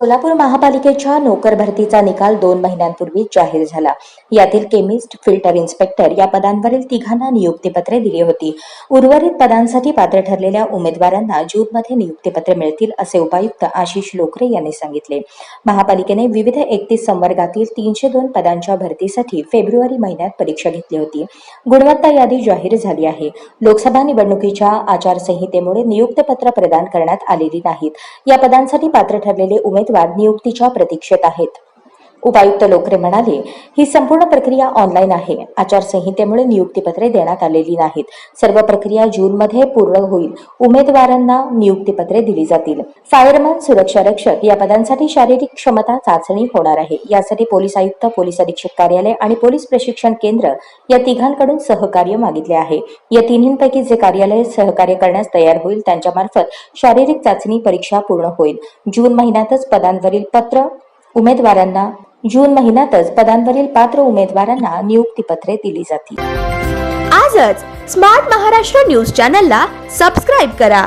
सोलापूर महापालिकेच्या नोकर भरतीचा निकाल दोन महिन्यांपूर्वी जाहीर झाला. यातील केमिस्ट फिल्टर इन्स्पेक्टर या पदांवरील तिघांना नियुक्तीपत्रे दिली होती. उर्वरित पदांसाठी पात्र ठरलेल्या उमेदवारांना जूनमध्ये नियुक्तीपत्रे मिळतील असे उपायुक्त आशिष लोकरे यांनी सांगितले. महापालिकेने विविध एकतीस संवर्गातील तीनशे दोन पदांच्या भरतीसाठी फेब्रुवारी महिन्यात परीक्षा घेतली होती. गुणवत्ता यादी जाहीर झाली आहे. लोकसभा निवडणुकीच्या आचारसंहितेमुळे नियुक्तपत्र प्रदान करण्यात आलेली नाहीत. या पदांसाठी पात्र ठरलेले उमेदवार नियुक्तीच्या प्रतीक्षेत आहेत. उपायुक्त लोकरे म्हणाले ही संपूर्ण प्रक्रिया ऑनलाईन आहे. आचारसंहितेमुळे नियुक्तीपत्रे देण्यात आलेली नाहीत. सर्व प्रक्रिया जूनमध्ये पूर्ण होईल. उमेदवारांना नियुक्तीपत्रे दिली जातील. फायरमन सुरक्षा रक्षक या पदांसाठी शारीरिक क्षमता चाचणी होणार आहे. यासाठी पोलीस आयुक्त पोलीस अधीक्षक कार्यालय आणि पोलीस प्रशिक्षण केंद्र या तिघांकडून सहकार्य मागितले आहे. या तिन्हींपैकी जे कार्यालय सहकार्य करण्यास तयार होईल त्यांच्यामार्फत शारीरिक चाचणी परीक्षा पूर्ण होईल. जून महिन्यातच पदांवरील पत्र उमेदवारांना जून महिन्यातच पदांवरील पात्र उमेदवारांना नियुक्तीपत्रे दिली जातील. आजच स्मार्ट महाराष्ट्र न्यूज चॅनलला सबस्क्राईब करा.